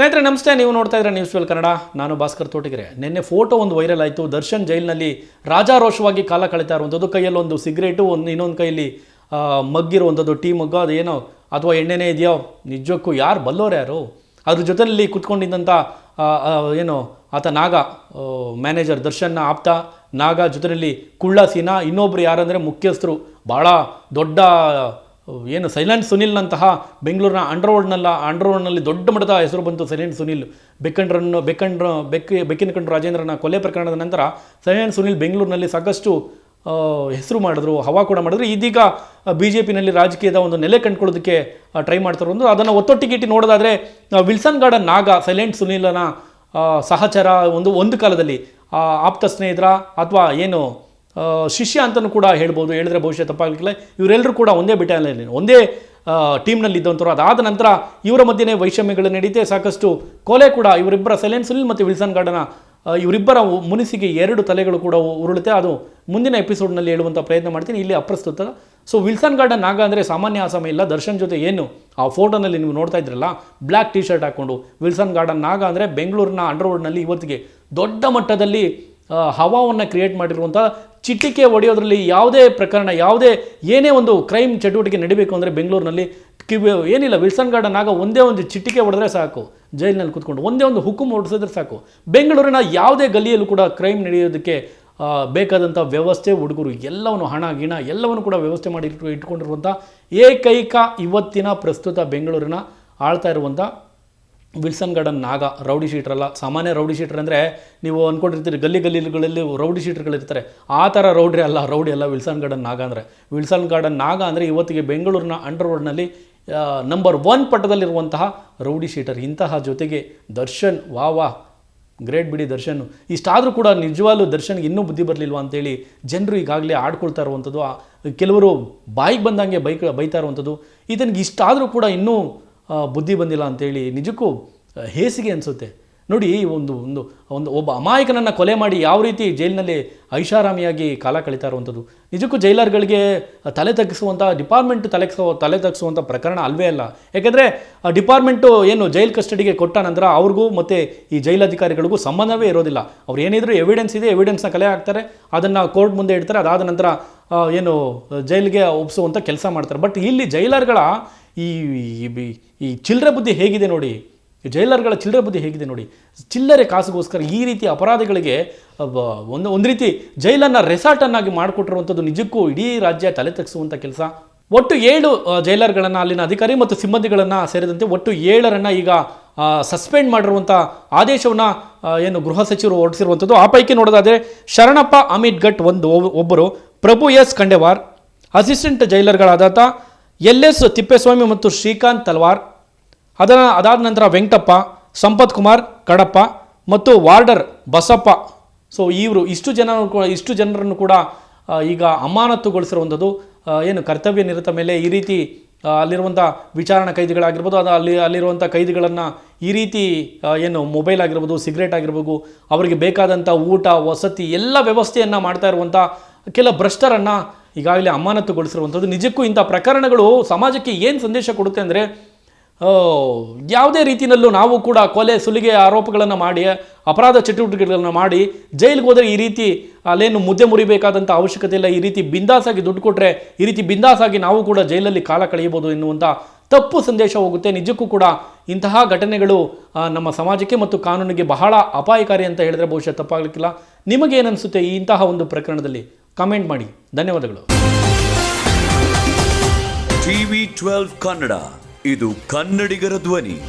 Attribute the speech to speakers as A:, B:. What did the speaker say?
A: ಸ್ನೇಹಿತರೆ, ನಮಸ್ತೆ. ನೀವು ನೋಡ್ತಾ ಇದ್ರೆ ನ್ಯೂಸ್ ವೆಲ್ ಕನ್ನಡ. ನಾನು ಭಾಸ್ಕರ್ ತೋಟಿಗೆರೆ. ನಿನ್ನೆ ಫೋಟೋ ಒಂದು ವೈರಲ್ ಆಯಿತು. ದರ್ಶನ್ ಜೈಲಿನಲ್ಲಿ ರಾಜಾರೋಷವಾಗಿ ಕಾಲ ಕಳೀತಾ ಇರುವಂಥದ್ದು. ಕೈಯಲ್ಲಿ ಒಂದು ಸಿಗರೇಟು ಒಂದು ಇನ್ನೊಂದು ಕೈಯಲ್ಲಿ ಮಗ್ಗಿರುವಂಥದ್ದು, ಟೀ ಮಗ್ಗು, ಅದೇನೋ, ಅಥವಾ ಎಣ್ಣೆನೇ ಇದೆಯೋ? ನಿಜಕ್ಕೂ ಯಾರು ಬಲ್ಲೋರು ಯಾರು? ಅದ್ರ ಜೊತೆಯಲ್ಲಿ ಕುತ್ಕೊಂಡಿದ್ದಂಥ ಏನು, ಆತ ನಾಗ ಮ್ಯಾನೇಜರ್ ದರ್ಶನ್ನ ಆಪ್ತ, ನಾಗ ಜೊತೆಯಲ್ಲಿ ಕುಳ್ಳ ಸೀನಾ, ಇನ್ನೊಬ್ರು ಯಾರಂದರೆ ಮುಖ್ಯಸ್ಥರು. ಭಾಳ ದೊಡ್ಡ ಏನು, ಸೈಲೆಂಟ್ ಸುನಿಲ್ನಂತಹ ಬೆಂಗಳೂರಿನ ಅಂಡರ್ವರ್ಲ್ಡ್ನಲ್ಲ, ಅಂಡರ್ವರ್ಲ್ಡ್ನಲ್ಲಿ ದೊಡ್ಡ ಮಟ್ಟದ ಹೆಸರು ಬಂತು ಸೈಲೆಂಟ್ ಸುನಿಲ್. ಬೆಕ್ಕಂಡ್ರನ್ನು, ಬೆಕ್ಕಂಡ್ರ, ಬೆಕ್ಕಿ, ಬೆಕ್ಕಿನ ಕಂಡು ರಾಜೇಂದ್ರನ ಕೊಲೆ ಪ್ರಕರಣದ ನಂತರ ಸೈಲೆಂಟ್ ಸುನಿಲ್ ಬೆಂಗಳೂರಿನಲ್ಲಿ ಸಾಕಷ್ಟು ಹೆಸರು ಮಾಡಿದ್ರು, ಹವಾ ಕೂಡ ಮಾಡಿದ್ರು. ಇದೀಗ ಬಿ ಜೆ ಪಿನಲ್ಲಿ ರಾಜಕೀಯದ ಒಂದು ನೆಲೆ ಕಂಡುಕೊಳ್ಳೋದಕ್ಕೆ ಟ್ರೈ ಮಾಡ್ತಾರೆ ಒಂದು. ಅದನ್ನು ಒತ್ತೊಟ್ಟಿಗಿಟ್ಟು ನೋಡೋದಾದರೆ ವಿಲ್ಸನ್ ಗಾರ್ಡನ್ ನಾಗ ಸೈಲೆಂಟ್ ಸುನಿಲನ ಸಹಚರ ಒಂದು ಒಂದು ಕಾಲದಲ್ಲಿ ಆಪ್ತ ಸ್ನೇಹಿತರ ಅಥವಾ ಏನು ಶಿಷ್ಯ ಅಂತಲೂ ಕೂಡ ಹೇಳ್ಬೋದು, ಹೇಳಿದ್ರೆ ಬಹುಶಃ ತಪ್ಪಾಗಲಿಕ್ಕಿಲ್ಲ. ಇವರೆಲ್ಲರೂ ಕೂಡ ಒಂದೇ ಬಿಟಾಲಿಯನ್ ಒಂದೇ ಟೀಮ್ನಲ್ಲಿ ಇದ್ದಂಥವ್ರು ಅದಾದ ನಂತರ ಇವರ ಮಧ್ಯೆ ವೈಷಮ್ಯಗಳು ನಡೀತೆ, ಸಾಕಷ್ಟು ಕೊಲೆ ಕೂಡ ಇವರಿಬ್ಬರ ಸೈಲೆಂಟ್ ಸುನಿಲ್ ಮತ್ತು ವಿಲ್ಸನ್ ಗಾರ್ಡನ ಇವರಿಬ್ಬರ ಮುನಿಸಿಗೆ ಎರಡು ತಲೆಗಳು ಕೂಡ ಉರುಳುತ್ತೆ. ಅದು ಮುಂದಿನ ಎಪಿಸೋಡ್ನಲ್ಲಿ ಹೇಳುವಂಥ ಪ್ರಯತ್ನ ಮಾಡ್ತೀನಿ. ಇಲ್ಲಿ ಅಪ್ರಸ್ತುತ. ಸೊ, ವಿಲ್ಸನ್ ಗಾರ್ಡನ್ ಆಗ ಅಂದರೆ ಸಾಮಾನ್ಯ ಆಸಾಮ ಇಲ್ಲ. ದರ್ಶನ್ ಜೊತೆ ಏನು? ಆ ಫೋಟೋನಲ್ಲಿ ನೀವು ನೋಡ್ತಾ ಇದ್ರಲ್ಲ ಬ್ಲ್ಯಾಕ್ ಟಿ ಶರ್ಟ್ ಹಾಕ್ಕೊಂಡು ವಿಲ್ಸನ್ ಗಾರ್ಡನ್ ಆಗ ಅಂದರೆ ಬೆಂಗಳೂರಿನ ಅಂಡರ್ವುಡ್ನಲ್ಲಿ ಇವತ್ತಿಗೆ ದೊಡ್ಡ ಮಟ್ಟದಲ್ಲಿ ಹವಾವನ್ನು ಕ್ರಿಯೇಟ್ ಮಾಡಿರುವಂಥ ಚಿಟಿಕೆ ಹೊಡೆಯೋದ್ರಲ್ಲಿ ಯಾವುದೇ ಪ್ರಕರಣ, ಯಾವುದೇ ಏನೇ ಒಂದು ಕ್ರೈಮ್ ಚಟುವಟಿಕೆ ನಡಿಬೇಕು ಅಂದರೆ ಬೆಂಗಳೂರಿನಲ್ಲಿ ಕಿವಿ, ಏನಿಲ್ಲ, ವಿಲ್ಸನ್ ಗಾರ್ಡನ್ ಆಗ ಒಂದೇ ಒಂದು ಚಿಟಿಕೆ ಹೊಡೆದ್ರೆ ಸಾಕು, ಜೈಲಿನಲ್ಲಿ ಕೂತ್ಕೊಂಡು ಒಂದೇ ಒಂದು ಹುಕುಮ್ ಹೊಡಿಸಿದ್ರೆ ಸಾಕು. ಬೆಂಗಳೂರಿನ ಯಾವುದೇ ಗಲಿಯಲ್ಲೂ ಕೂಡ ಕ್ರೈಮ್ ನಡೆಯೋದಕ್ಕೆ ಬೇಕಾದಂಥ ವ್ಯವಸ್ಥೆ ಹುಡುಗರು ಎಲ್ಲವನ್ನು ಹಣ, ಗಿಣ ಎಲ್ಲವನ್ನು ಕೂಡ ವ್ಯವಸ್ಥೆ ಮಾಡಿ ಇಟ್ಕೊಂಡಿರುವಂಥ ಏಕೈಕ ಇವತ್ತಿನ ಪ್ರಸ್ತುತ ಬೆಂಗಳೂರಿನ ಆಳ್ತಾ ಇರುವಂಥ ವಿಲ್ಸನ್ ಗಾರ್ಡನ್, ನಾಗ, ರೌಡಿ ಶೀಟ್ರಲ್ಲ. ಸಾಮಾನ್ಯ ರೌಡಿ ಶೀಟರ್ ಅಂದರೆ ನೀವು ಅಂದ್ಕೊಂಡಿರ್ತೀರಿ ಗಲ್ಲಿ ಗಲ್ಲಿಗಳಲ್ಲಿ ರೌಡಿ ಶೀಟರ್ಗಳಿರ್ತಾರೆ ಆ ಥರ ರೌಡ್ರಿ ಅಲ್ಲ, ರೌಡಿ ಅಲ್ಲ ವಿಲ್ಸನ್ ಗಾರ್ಡನ್, ನಾಗ ಅಂದರೆ. ವಿಲ್ಸನ್ ಗಾರ್ಡನ್, ನಾಗ ಅಂದರೆ ಇವತ್ತಿಗೆ ಬೆಂಗಳೂರಿನ ಅಂಡರ್ವರ್ಲ್ಡ್ನಲ್ಲಿ ನಂಬರ್ ಒನ್ ಪಟ್ಟದಲ್ಲಿರುವಂತಹ ರೌಡಿ ಶೀಟರ್. ಇಂತಹ ಜೊತೆಗೆ ದರ್ಶನ್, ವಾ ವಾ, ಗ್ರೇಟ್ ಬಿಡಿ ದರ್ಶನ್. ಇಷ್ಟಾದರೂ ಕೂಡ ನಿಜವಾಗ್ಲೂ ದರ್ಶನ್ಗೆ ಇನ್ನೂ ಬುದ್ಧಿ ಬರಲಿಲ್ವಾ ಅಂತೇಳಿ ಜನರು ಈಗಾಗಲೇ ಆಡ್ಕೊಳ್ತಾ ಇರುವಂಥದ್ದು ಕೆಲವರು ಬಾಯಿಗೆ ಬಂದಂಗೆ ಬೈಕ್, ಬೈತಾ ಇರುವಂಥದ್ದು ಇದನ್ಗೆ ಇಷ್ಟಾದರೂ ಕೂಡ ಇನ್ನೂ ಬುದ್ಧಿ ಬಂದಿಲ್ಲ ಅಂತೇಳಿ ನಿಜಕ್ಕೂ ಹೇಸಿಗೆ ಅನಿಸುತ್ತೆ. ನೋಡಿ, ಒಂದು ಒಂದು ಒಂದು ಒಬ್ಬ ಅಮಾಯಕನನ್ನು ಕೊಲೆ ಮಾಡಿ ಯಾವ ರೀತಿ ಜೈಲಿನಲ್ಲಿ ಐಷಾರಾಮಿಯಾಗಿ ಕಾಲ ಕಳೀತಾ ಇರುವಂಥದ್ದು ನಿಜಕ್ಕೂ ಜೈಲರ್ಗಳಿಗೆ ತಲೆ ತಗ್ಗಿಸುವಂಥ, ಡಿಪಾರ್ಟ್ಮೆಂಟ್ ತಲೆ ತಲೆ ತಗ್ಗಿಸುವಂಥ ಪ್ರಕರಣ ಅಲ್ವೇ ಅಲ್ಲ. ಯಾಕೆಂದರೆ ಡಿಪಾರ್ಟ್ಮೆಂಟು ಏನು ಜೈಲ್ ಕಸ್ಟಡಿಗೆ ಕೊಟ್ಟ ನಂತರ ಅವ್ರಿಗೂ ಮತ್ತು ಈ ಜೈಲಧಿಕಾರಿಗಳಿಗೂ ಸಂಬಂಧವೇ ಇರೋದಿಲ್ಲ. ಅವ್ರು ಏನಿದ್ರು ಎವಿಡೆನ್ಸ್ ಇದೆ ಎವಿಡೆನ್ಸ್ನ ಕಲೆ ಹಾಕ್ತಾರೆ, ಅದನ್ನು ಕೋರ್ಟ್ ಮುಂದೆ ಇಡ್ತಾರೆ, ಅದಾದ ನಂತರ ಏನು, ಜೈಲಿಗೆ ಒಪ್ಪಿಸುವಂಥ ಕೆಲಸ ಮಾಡ್ತಾರೆ. ಬಟ್ ಇಲ್ಲಿ ಜೈಲರ್ಗಳ ಈ ಈ ಚಿಲ್ಲರೆ ಬುದ್ಧಿ ಹೇಗಿದೆ ನೋಡಿ. ಜೈಲರ್ಗಳ ಚಿಲ್ಲರೆ ಬುದ್ಧಿ ಹೇಗಿದೆ ನೋಡಿ. ಚಿಲ್ಲರೆ ಕಾಸಿಗೋಸ್ಕರ ಈ ರೀತಿ ಅಪರಾಧಿಗಳಿಗೆ ಒಂದು ಒಂದು ರೀತಿ ಜೈಲನ್ನು ರೆಸಾರ್ಟನ್ನಾಗಿ ಮಾಡಿಕೊಟ್ಟಿರುವಂಥದ್ದು ನಿಜಕ್ಕೂ ಇಡೀ ರಾಜ್ಯ ತಲೆ ತಗ್ಸುವಂಥ ಕೆಲಸ. ಒಟ್ಟು ಏಳು ಜೈಲರ್ಗಳನ್ನು ಅಲ್ಲಿನ ಅಧಿಕಾರಿ ಮತ್ತು ಸಿಬ್ಬಂದಿಗಳನ್ನು ಸೇರಿದಂತೆ ಒಟ್ಟು ಏಳರನ್ನು ಈಗ ಸಸ್ಪೆಂಡ್ ಮಾಡಿರುವಂಥ ಆದೇಶವನ್ನು ಏನು ಗೃಹ ಸಚಿವರು ಹೊರಡಿಸಿರುವಂಥದ್ದು. ಆ ಪೈಕಿ ನೋಡೋದಾದರೆ ಶರಣಪ್ಪ ಅಮಿತ್ ಗಟ್ ಒಂದು ಒಬ್- ಒಬ್ಬರು, ಪ್ರಭು ಎಸ್ ಖಂಡೇವಾರ್, ಅಸಿಸ್ಟೆಂಟ್ ಜೈಲರ್ಗಳಾದಾತ ಎಲ್ ಎಸ್ ತಿಪ್ಪೇಸ್ವಾಮಿ ಮತ್ತು ಶ್ರೀಕಾಂತ್ ತಲ್ವಾರ್ ಅದರ ಅದಾದ ನಂತರ ವೆಂಕಟಪ್ಪ, ಸಂಪತ್ ಕುಮಾರ್, ಕಡಪ್ಪ ಮತ್ತು ವಾರ್ಡರ್ ಬಸಪ್ಪ. ಸೊ ಇವರು ಇಷ್ಟು ಜನ ಇಷ್ಟು ಜನರನ್ನು ಕೂಡ ಈಗ ಅಮಾನತುಗೊಳಿಸಿರುವಂಥದ್ದು ಏನು ಕರ್ತವ್ಯ ನಿರತ ಮೇಲೆ ಈ ರೀತಿ ಅಲ್ಲಿರುವಂಥ ವಿಚಾರಣಾ ಕೈದಿಗಳಾಗಿರ್ಬೋದು, ಅದು ಅಲ್ಲಿ, ಅಲ್ಲಿರುವಂಥ ಕೈದಿಗಳನ್ನು ಈ ರೀತಿ ಏನು ಮೊಬೈಲ್ ಆಗಿರ್ಬೋದು, ಸಿಗರೇಟ್ ಆಗಿರ್ಬೋದು, ಅವರಿಗೆ ಬೇಕಾದಂಥ ಊಟ, ವಸತಿ ಎಲ್ಲ ವ್ಯವಸ್ಥೆಯನ್ನು ಮಾಡ್ತಾ ಇರುವಂಥ ಕೆಲ ಭ್ರಷ್ಟರನ್ನು ಈಗಾಗಲೇ ಅಮಾನತುಗೊಳಿಸಿರುವಂಥದ್ದು. ನಿಜಕ್ಕೂ ಇಂಥ ಪ್ರಕರಣಗಳು ಸಮಾಜಕ್ಕೆ ಏನು ಸಂದೇಶ ಕೊಡುತ್ತೆ ಅಂದರೆ ಯಾವುದೇ ರೀತಿಯಲ್ಲೂ ನಾವು ಕೂಡ ಕೊಲೆ, ಸುಲಿಗೆ ಆರೋಪಗಳನ್ನು ಮಾಡಿ, ಅಪರಾಧ ಚಟುವಟಿಕೆಗಳನ್ನು ಮಾಡಿ ಜೈಲಿಗೆ ಹೋದರೆ ಈ ರೀತಿ ಅಲ್ಲೇನು ಮುದ್ದೆ ಮುರಿಬೇಕಾದಂಥ ಅವಶ್ಯಕತೆ ಇಲ್ಲ. ಈ ರೀತಿ ಬಿಂದಾಸಾಗಿ ದುಡ್ಡು ಕೊಟ್ಟರೆ ಈ ರೀತಿ ಬಿಂದಾಸಾಗಿ ನಾವು ಕೂಡ ಜೈಲಲ್ಲಿ ಕಾಲ ಕಳೆಯಬಹುದು ಎನ್ನುವಂಥ ತಪ್ಪು ಸಂದೇಶ ಹೋಗುತ್ತೆ. ನಿಜಕ್ಕೂ ಕೂಡ ಇಂತಹ ಘಟನೆಗಳು ನಮ್ಮ ಸಮಾಜಕ್ಕೆ ಮತ್ತು ಕಾನೂನಿಗೆ ಬಹಳ ಅಪಾಯಕಾರಿ ಅಂತ ಹೇಳಿದ್ರೆ ಬಹುಶಃ ತಪ್ಪಾಗಲಿಕ್ಕಿಲ್ಲ. ಈ ಇಂತಹ ಒಂದು ಪ್ರಕರಣದಲ್ಲಿ? ಕಮೆಂಟ್ ಮಾಡಿ. ಧನ್ಯವಾದಗಳು.
B: TV twelve Kannada. ಇದು ಕನ್ನಡಿಗರ ಧ್ವನಿ.